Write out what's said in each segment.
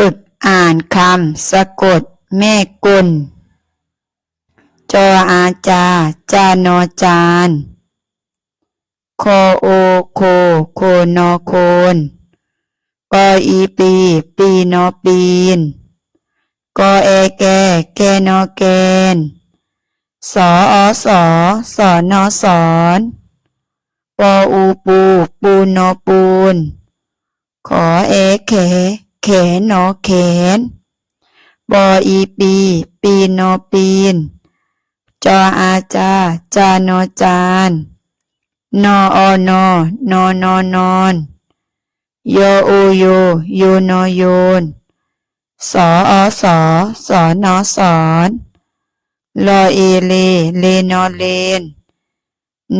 ฝึกอ่านคำสะกด แม่กุล จออาจา จานอจานโคโอโค โคนอโคนกออีปี ปีนอปีนกอเอแก แกนอแกน สออสอสอนอสอนปออูปู ปูนอปูน ขอเอแข ขนนอแขนบออีปี ปีนอปีน จออาจา จานอจานนอออนอนอนอนอนโยโอโยโยนอโยน สออสอสอนอสอนลอเอเล เลนอเลน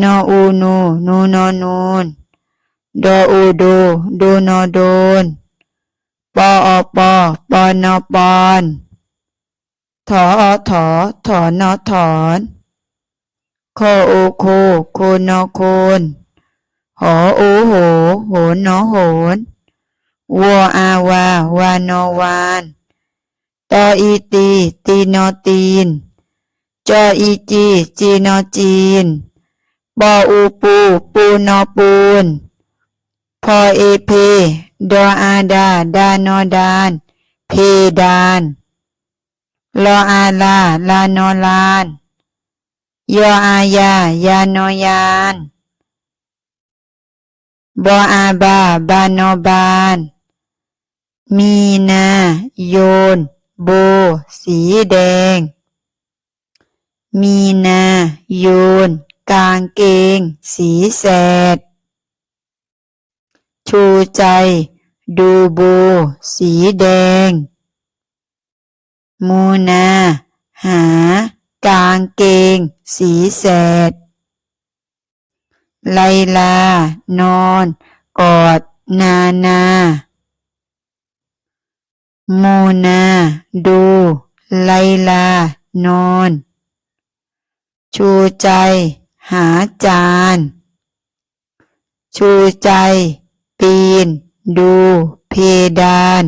นออูนูนูนอนูน ดออูดูดูนอโดน ปออปอปอนอปอนถออถอถอนอถอนโคโอโคโคนอโคนหอโอโหโหนอโหนวัวอาวาวานอวานตออีตีตีนอตีน จออีจีจีนอจีนปออูปูปูนอปูนพอเอเพ ดออาดา ดานอดาน เพดาน ลออาลา ลานอลาน ยออายา ยานอยานบออาบา บานอบาน มีนา โยน โบ สีแดง มีนา โยน กางเกง สีแสด ใจ ดูโบ สีแดง มูนา หา กางเกง สีแสด ไลลา นอน กอด นานาโมนา ดู ไลลา นอน ชูใจ หาจาน ชูใจ ปีน ดู เพดาน